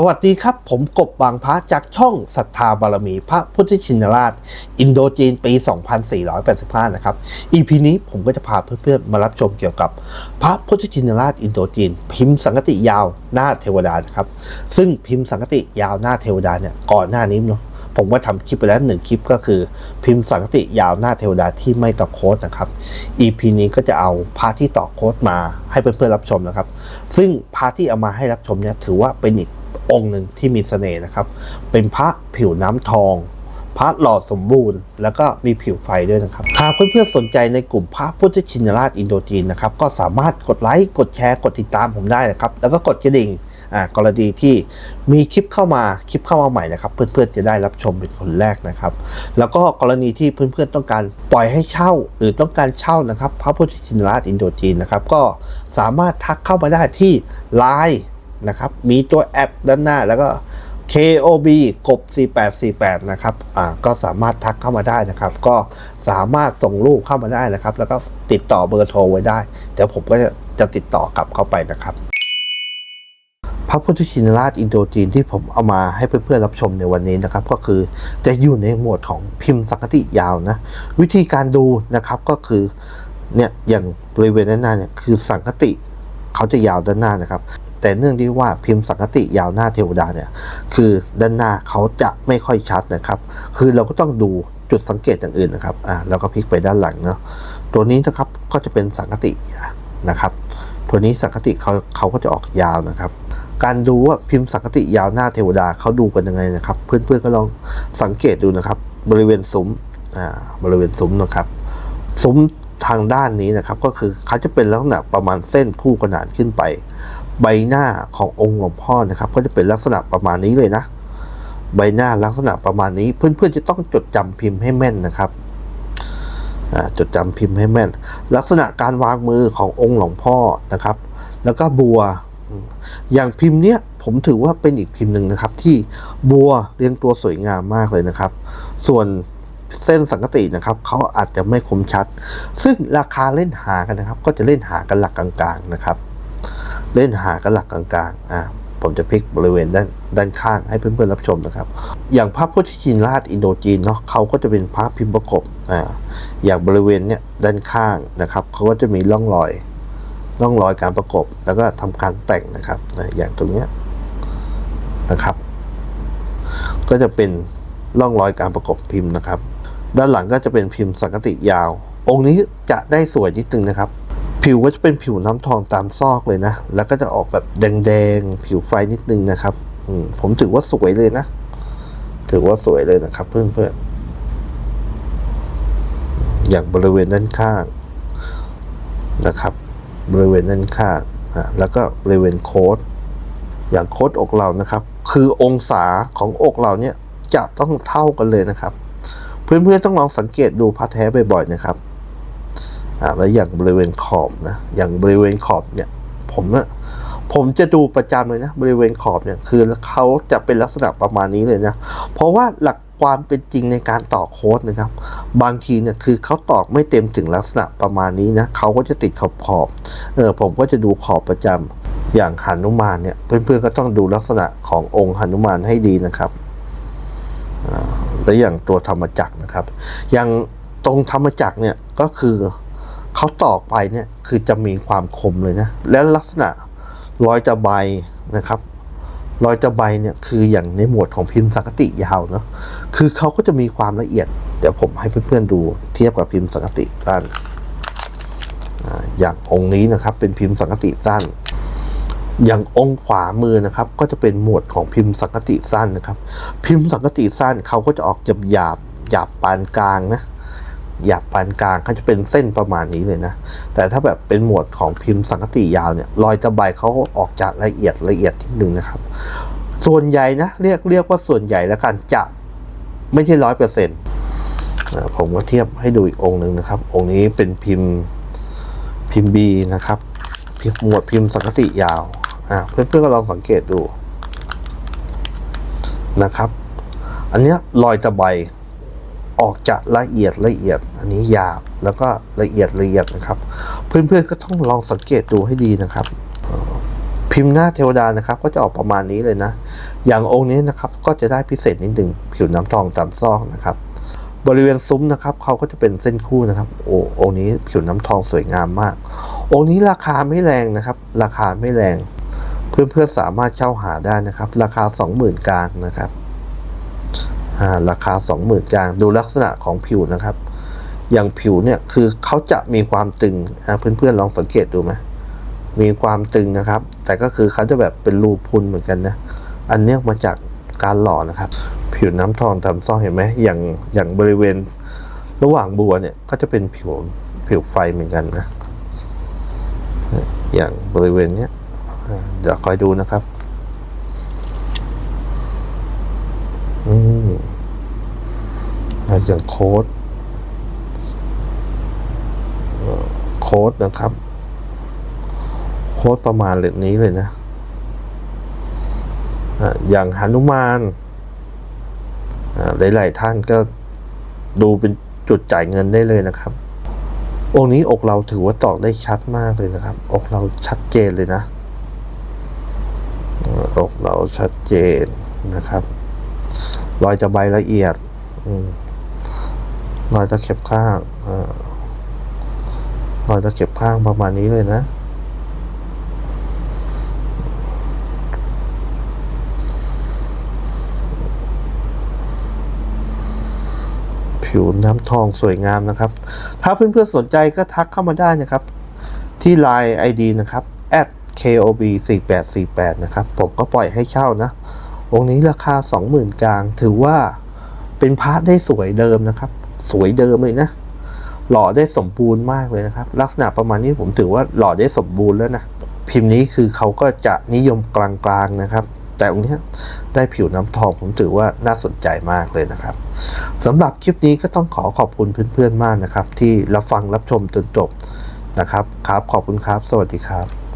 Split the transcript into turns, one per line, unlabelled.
สวัสดีครับ ผมกบบางพระจากช่องศรัทธาบารมีพระพุทธชินราช อินโดจีนปี 2485 นะครับ EP นี้ผมก็จะพาเพื่อนๆมารับชมเกี่ยวกับพระพุทธชินราชอินโดจีน พิมพ์สังกติยาวหน้าเทวดานะครับ ซึ่งพิมพ์สังกติยาวหน้าเทวดาเนี่ยก่อนหน้านี้เนาะผมก็ทำคลิปไปแล้วหนึ่งคลิปก็คือ พิมพ์สังกติยาวหน้าเทวดาที่ไม่ต่อโค้ดนะครับ EP นี้ก็จะเอาพระที่ต่อโค้ดมาให้เพื่อนๆรับชมนะครับ ซึ่งพระที่เอามาให้รับชมเนี่ยถือว่าเป็นอีก องค์หนึ่งที่มีเสน่ห์นะครับ เป็นพระผิวน้ำทองพระหล่อสมบูรณ์ แล้วก็มีผิวไฟด้วยนะครับ หากเพื่อนๆสนใจในกลุ่มพระพุทธชินราชอินโดจีนนะครับ ก็สามารถกดไลค์ กดแชร์ กดติดตามผมได้นะครับ แล้วก็กดกระดิ่งอ่ากรณีที่มีคลิปเข้ามาคลิปเข้ามาใหม่นะครับ เพื่อนๆจะได้รับชมเป็นคนแรกนะครับ แล้วก็กรณีที่เพื่อนๆต้องการปล่อยให้เช่า หรือต้องการเช่านะครับ พระพุทธชินราชอินโดจีนนะครับ ก็สามารถทักเข้ามาได้ที่ Line นะครับ มีตัวแอดด้านหน้าแล้วก็ KOB กบ 4848 นะครับ อ่า ก็สามารถทักเข้ามาได้นะครับ ก็สามารถส่งรูปเข้ามาได้นะครับ แล้วก็ติดต่อเบอร์โทรไว้ได้ เดี๋ยวผมก็จะจะติดต่อกลับเข้าไปนะครับ พระพุทธชินราชอินโดจีนที่ผมเอามาให้เพื่อนๆรับชมในวันนี้นะครับ ก็คือจะอยู่ในหมวดของพิมพ์สังกติยาวนะ วิธีการดูนะครับก็คือ เนี่ย อย่างบริเวณด้านหน้าเนี่ยคือสังกติเขาจะยาวด้านหน้านะครับ แต่เนื่องที่ว่าพิมพ์สังกติยาวหน้าเทวดาเนี่ย คือด้านหน้าเขาจะไม่ค่อยชัดนะครับ คือเราก็ต้องดูจุดสังเกตอย่างอื่นนะครับ อ่าแล้วก็พลิกไปด้านหลังเนาะ ตัวนี้นะครับก็จะเป็นสังกตินะครับ ตัวนี้สังกติเขาเขาก็จะออกยาวนะครับ การดูว่าพิมพ์สังกติยาวหน้าเทวดาเขาดูกันยังไงนะครับ เพื่อนๆก็ลองสังเกตดูนะครับ บริเวณซุ้ม อ่า บริเวณซุ้มนะครับ ซุ้มทางด้านนี้นะครับ ก็คือเขาจะเป็นลักษณะประมาณเส้นคู่ขนานขึ้นไป ใบหน้าขององค์หลวงพ่อนะครับก็จะเป็นลักษณะประมาณนี้เลยนะ ใบหน้าลักษณะประมาณนี้เพื่อนๆจะต้องจดจำพิมพ์ให้แม่นนะครับจดจำพิมพ์ให้แม่น ลักษณะการวางมือขององค์หลวงพ่อนะครับ แล้วก็บัวอย่างพิมพ์เนี้ยผมถือว่าเป็นอีกพิมพ์หนึ่งนะครับ ที่บัวเรียงตัวสวยงามมากเลยนะครับ ส่วนเส้นสังกตินะครับเขาอาจจะไม่คมชัด ซึ่งราคาเล่นหากันนะครับ ก็จะเล่นหากันหลักกลางๆนะครับ เล่นหากันหลักกลางๆอ่าผมจะพลิกบริเวณด้านด้านข้างให้เพื่อนๆรับชมนะครับ อย่างพระพุทธชินราชอินโดจีนเนาะเขาก็จะเป็นพระพิมพ์ประกบอ่าอย่างบริเวณเนี้ยด้านข้างนะครับเขาก็จะมีร่องรอยร่องรอยการประกบ แล้วก็ทำการแต่งนะครับอย่างตรงเนี้ยนะครับ ก็จะเป็นร่องรอยการประกบพิมพ์นะครับ ด้านหลังก็จะเป็นพิมพ์สังกติยาว องค์นี้จะได้สวยนิดนึงนะครับ ผิวก็จะเป็นผิวน้ำทองตามซอกเลยนะ แล้วก็จะออกแบบแดงๆ ผิวไฟนิดนึงนะครับอืผมถือว่าสวยเลยนะ ถือว่าสวยเลยนะครับ เพื่อนๆ อย่างบริเวณด้านข้างนะครับ บริเวณด้านข้างอะแล้วก็บริเวณโค้ดอย่างโค้ดอกเรานะครับ คือองศาของอกเราเนี่ยจะต้องเท่ากันเลยนะครับ เพื่อนๆต้องลองสังเกตดูพระแท้บ่อยๆนะครับ อ่าแล้วอย่างบริเวณขอบนะอย่างบริเวณขอบเนี่ยผมนะผมจะดูประจำเลยนะบริเวณขอบเนี่ยคือเขาจะเป็นลักษณะประมาณนี้เลยนะ เพราะว่าหลักความเป็นจริงในการต่อโค้ดนะครับ บางทีเนี่ยคือเขาตอกไม่เต็มถึงลักษณะประมาณนี้นะเขาก็จะติดขอบขอบเออผมก็จะดูขอบประจำอย่างหนุมานเนี่ยเพื่อนๆก็ต้องดูลักษณะขององค์หนุมานให้ดีนะครับและอย่างตัวธรรมจักรนะครับ อย่างตรงธรรมจักรเนี่ยก็คือ เขาตอกไปเนี่ยคือจะมีความคมเลยนะ และลักษณะรอยตะไบนะครับรอยตะไบเนี่ยคืออย่างในหมวดของพิมพ์สังกติยาวเนาะคือเขาก็จะมีความละเอียด เดี๋ยวผมให้เพื่อนๆดูเทียบกับพิมพ์สังกติสั้นอ่าอย่างองค์นี้นะครับเป็นพิมพ์สังกติสั้น อย่างองค์ขวามือนะครับ ก็จะเป็นหมวดของพิมพ์สังกติสั้นนะครับ พิมพ์สังกติสั้นเขาก็จะออกหยาบหยาบหยาบปานกลางนะ หยาบปานกลางเขาจะเป็นเส้นประมาณนี้เลยนะ แต่ถ้าแบบเป็นหมวดของพิมพ์สังกติยาวเนี่ยรอยตะไบเขาออกจากละเอียดละเอียดทีหนึ่งนะครับ ส่วนใหญ่นะเรียกเรียกว่าส่วนใหญ่แล้วกันจะไม่ใช่ร้อยเปอร์เซ็นต์ผมก็เทียบให้ดูอีกองค์หนึ่งนะครับ องค์นี้เป็นพิมพ์พิมพ์บีนะครับพิมพ์หมวดพิมพ์สังกติยาวอ่าเพื่อนๆก็ลองสังเกตดูนะครับ อันเนี้ยรอยตะไบ ออกจะละเอียดละเอียด อันนี้หยาบแล้วก็ละเอียดละเอียดนะครับ เพื่อนๆก็ต้องลองสังเกตดูให้ดีนะครับ พิมพ์หน้าเทวดานะครับ ก็จะออกประมาณนี้เลยนะ อย่างองค์นี้นะครับก็จะได้พิเศษนิดหนึ่งผิวน้ำทองตามซอกนะครับ บริเวณซุ้มนะครับเขาก็จะเป็นเส้นคู่นะครับโอ้องค์นี้ผิวน้ำทองสวยงามมาก องค์นี้ราคาไม่แรงนะครับ ราคาไม่แรง เพื่อนๆสามารถเช่าหาได้นะครับ ราคาสองหมื่นกลางนะครับ ราคาสองหมื่นกลาง ดูลักษณะของผิวนะครับ อย่างผิวเนี่ยคือเขาจะมีความตึงเพื่อนๆลองสังเกตดูไหมมีความตึงนะครับ แต่ก็คือเขาจะแบบเป็นรูพุนเหมือนกันนะ อันเนี้ยมาจากการหล่อนะครับ ผิวน้ำทองตามซ่องเห็นไหมอย่างอย่างบริเวณระหว่างบัวเนี่ยก็จะเป็นผิวผิวไฟเหมือนกันนะ อย่างบริเวณเนี้ยเดี๋ยวคอยดูนะครับ อืม อ่าอย่างโค้ดโค้ดนะครับ โค้ดประมาณแบบนี้เลยนะอย่างหนุมานหลายๆท่านก็ดูเป็นจุดจ่ายเงินได้เลยนะครับ องค์นี้อกเราถือว่าตอกได้ชัดมากเลยนะครับ อกเราชัดเจนเลยนะเอ่ออกเราชัดเจนนะครับ รอยจะใบละเอียด อืม รอยตะเข็บข้างเออรอยตะเข็บข้างประมาณนี้เลยนะผิวน้ำทองสวยงามนะครับ ถ้าเพื่อนๆสนใจก็ทักเข้ามาได้นะครับ ที่ Line ID นะครับ @kob 4848 นะครับ ผมก็ปล่อยให้เช่านะ องค์นี้ราคา 20,000 กลาง ถือว่าเป็นพระได้สวยเดิมนะครับ สวยเดิมเลยนะ หล่อได้สมบูรณ์มากเลยนะครับ ลักษณะประมาณนี้ผมถือว่าหล่อได้สมบูรณ์แล้วนะ พิมพ์นี้คือเขาก็จะนิยมกลางๆนะครับ แต่องค์นี้ได้ผิวน้ำทองผมถือว่าน่าสนใจมากเลยนะครับสำหรับคลิปนี้ก็ต้องขอขอบคุณเพื่อนๆมากนะครับ ที่รับฟังรับชมจนจบนะครับ ครับขอบคุณครับ สวัสดีครับ